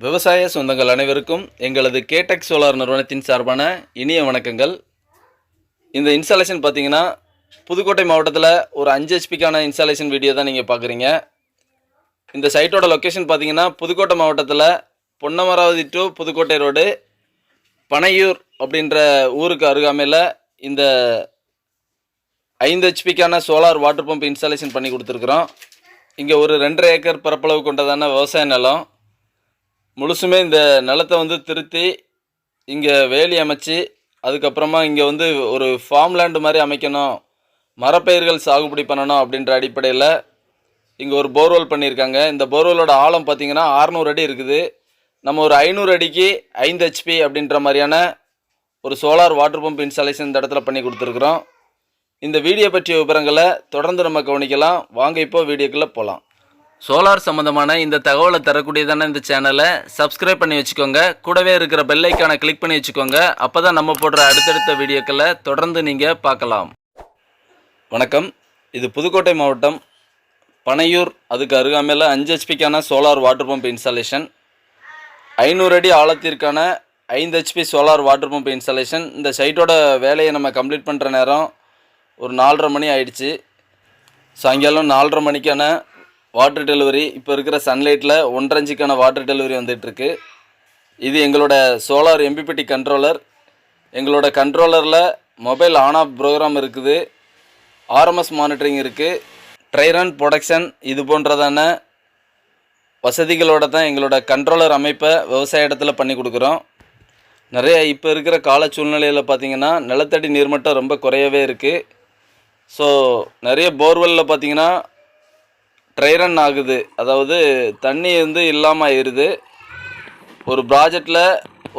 விவசாய சொந்தங்கள் அனைவருக்கும் எங்களது கேடெக் சோலார் நிறுவனத்தின் சார்பான இனிய வணக்கங்கள். இந்த இன்ஸ்டாலேஷன் பார்த்தீங்கன்னா புதுக்கோட்டை மாவட்டத்தில் ஒரு அஞ்சு ஹெச்பிக்கான இன்ஸ்டாலேஷன் வீடியோ தான் நீங்கள் பார்க்குறீங்க. இந்த சைட்டோட லொக்கேஷன் பார்த்தீங்கன்னா புதுக்கோட்டை மாவட்டத்தில் பொன்னமராவதி டு புதுக்கோட்டை ரோடு பனையூர் அப்படின்ற ஊருக்கு அருகாமையில் இந்த ஐந்து ஹெச்பிக்கான சோலார் வாட்டர் பம்ப் இன்ஸ்டாலேஷன் பண்ணி கொடுத்துருக்குறோம். இங்கே ஒரு ரெண்டரை ஏக்கர் பரப்பளவு கொண்டதான விவசாய நிலம். முழுசுமே இந்த நிலத்தை வந்து திருத்தி இங்கே வேலி அமைச்சு அதுக்கப்புறமா இங்கே வந்து ஒரு ஃபார்ம் லேண்டு மாதிரி அமைக்கணும் மரப்பயிர்கள் சாகுபடி பண்ணணும் அப்படின்ற அடிப்படையில் இங்கே ஒரு போர்வெல் பண்ணியிருக்காங்க. இந்த போர்வெலோட ஆழம் பார்த்திங்கன்னா ஆறுநூறு அடி இருக்குது. நம்ம ஒரு ஐநூறு அடிக்கு ஐந்து ஹெச்பி அப்படின்ற மாதிரியான ஒரு சோலார் வாட்டர் பம்ப் இன்ஸ்டாலேஷன் இந்த இடத்துல பண்ணி கொடுத்துருக்குறோம். இந்த வீடியோ பற்றிய விவரங்களை தொடர்ந்து நம்ம கவனிக்கலாம். வாங்க இப்போ வீடியோக்குள்ளே போகலாம் சோலார் சம்மந்தமான இந்த தகவலை தரக்கூடியதான இந்த சேனலை சப்ஸ்கிரைப் பண்ணி வச்சுக்கோங்க. கூடவே இருக்கிற பெல்லைக்கான கிளிக் பண்ணி வச்சுக்கோங்க. அப்போ தான் நம்ம போடுற அடுத்தடுத்த வீடியோக்களை தொடர்ந்து நீங்கள் பார்க்கலாம். வணக்கம். இது புதுக்கோட்டை மாவட்டம் பனையூர். அதுக்கு அருகாமையில் அஞ்சு ஹெச்பிக்கான சோலார் வாட்டர் பம்ப் இன்ஸ்டாலேஷன் ஐநூறு அடி ஆழத்திற்கான ஐந்து HP solar water pump installation இந்த சைட்டோட வேலையை நம்ம கம்ப்ளீட் பண்ணுற நேரம் ஒரு நாலரை மணி ஆயிடுச்சு. சாயங்காலம் நாலரை மணிக்கான வாட்டர் டெலிவரி இப்போ இருக்கிற சன்லைட்டில் ஒன்றரை இன்ச்சுக்கான வாட்டர் டெலிவரி வந்துட்டுருக்கு. இது எங்களோட சோலார் எம்பிபிடி கண்ட்ரோலர் எங்களோட கண்ட்ரோலரில் மொபைல் ஆன் ஆஃப் ப்ரோக்ராம் இருக்குது. ஆர்எம்எஸ் மானிட்டரிங் இருக்குது ட்ரைரன் ப்ரொடக்ஷன் இது போன்றதான வசதிகளோட தான் எங்களோட கண்ட்ரோலர் அமைப்பை விவசாய இடத்துல பண்ணி கொடுக்குறோம். நிறைய இப்போ இருக்கிற கால சூழ்நிலையில் பார்த்தீங்கன்னா நிலத்தடி நீர்மட்டம் ரொம்ப குறையவே இருக்குது ஸோ நிறைய போர்வெல்லில் பார்த்தீங்கன்னா ட்ரைரன் ஆகுது. அதாவது தண்ணி வந்து இல்லாமல் ஆயிடுது ஒரு ப்ராஜெக்டில்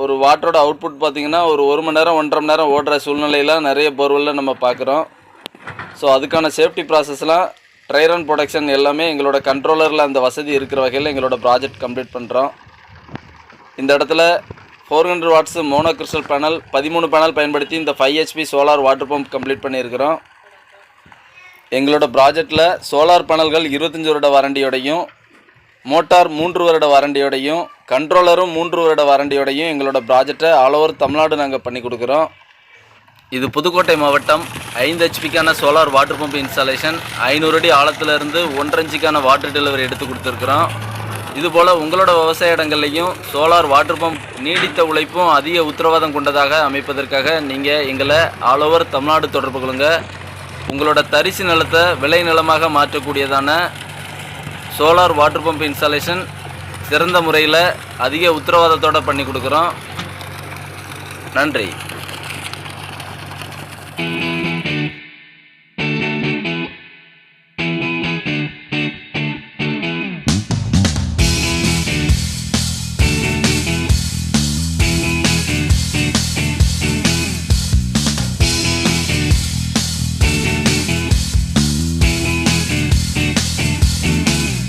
ஒரு வாட்டரோட அவுட்புட் பார்த்தீங்கன்னா ஒரு ஒரு மணி நேரம் ஒன்றரை மணி நேரம் ஓடுற சூழ்நிலையெல்லாம் நிறைய போர்வெல்லில் நம்ம பார்க்குறோம் ஸோ அதுக்கான சேஃப்டி ப்ராசஸ்லாம் ட்ரைரன் ப்ரொடக்ஷன் எல்லாமே எங்களோட கண்ட்ரோலரில் அந்த வசதி இருக்கிற வகையில் எங்களோட ப்ராஜெக்ட் கம்ப்ளீட் பண்ணுறோம் இந்த இடத்துல four hundred watts mono crystal panel பதிமூணு பேனல் பயன்படுத்தி இந்த five HP solar water pump complete பண்ணியிருக்கிறோம். எங்களோட ப்ராஜெக்டில் சோலார் பேனல்கள் இருபத்தஞ்சி வருட வாரண்டியோடையும் மோட்டார் மூன்று வருட வாரண்டியோடையும் கண்ட்ரோலரும் மூன்று வருட வாரண்டியோடையும் எங்களோட ப்ராஜெக்டை ஆல் ஓவர் தமிழ்நாடு நாங்கள் பண்ணி கொடுக்குறோம். இது புதுக்கோட்டை மாவட்டம் ஐந்து ஹெச்பிக்கான சோலார் வாட்டர் பம்ப் இன்ஸ்டாலேஷன் ஐநூறு அடி ஆழத்துலேருந்து ஒன்றரை இன்ச்சுக்கான வாட்டர் டெலிவரி எடுத்து கொடுத்துருக்குறோம். இதுபோல் உங்களோட விவசாய இடங்கள்லையும் சோலார் வாட்டர் பம்ப் நீடித்த உழைப்பும் அதிக உத்தரவாதம் கொண்டதாக அமைப்பதற்காக நீங்கள் எங்களை ஆல் ஓவர் தமிழ்நாடு தொடர்பு கொள்ளுங்கள் உங்களோட தரிசு நிலத்தை விளை நிலமாக மாற்றக்கூடியதான சோலார் வாட்டர் பம்ப் இன்ஸ்டாலேஷன் சிறந்த முறையில் அதிக உத்தரவாதத்தோடு பண்ணி கொடுக்குறோம். நன்றி.